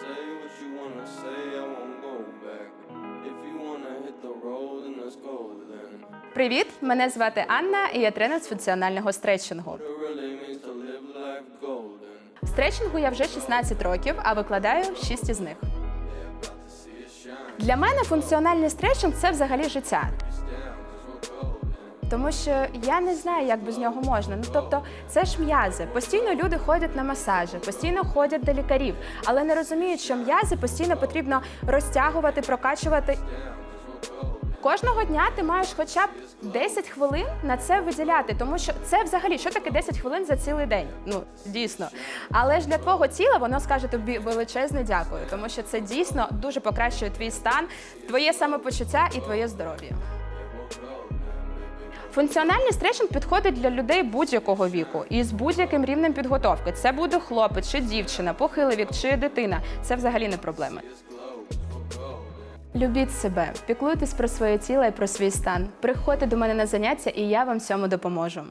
Say what you wanna say, I won't go back. If you wanna hit the road, then let's go then. Привіт! Мене звати Анна, і я тренер з функціонального стретчингу. It really means to live life golden. В стретчингу я вже 16 років, а викладаю 6 із них. Для мене функціональний стретчинг це взагалі життя. Тому що я не знаю, як без нього можна. Ну тобто, це ж м'язи. Постійно люди ходять на масажі, постійно ходять до лікарів, але не розуміють, що м'язи постійно потрібно розтягувати, прокачувати. Кожного дня ти маєш хоча б 10 хвилин на це виділяти, тому що це взагалі що таке 10 хвилин за цілий день? Ну дійсно. Але ж для твого тіла воно скаже тобі величезне дякую, тому що це дійсно дуже покращує твій стан, твоє самопочуття і твоє здоров'я. Функціональний стретчинг підходить для людей будь-якого віку і з будь-яким рівнем підготовки. Це буде хлопець чи дівчина, похилий вік чи дитина. Це взагалі не проблема. Любіть себе, піклуйтесь про своє тіло і про свій стан. Приходьте до мене на заняття, і я вам в цьому допоможу.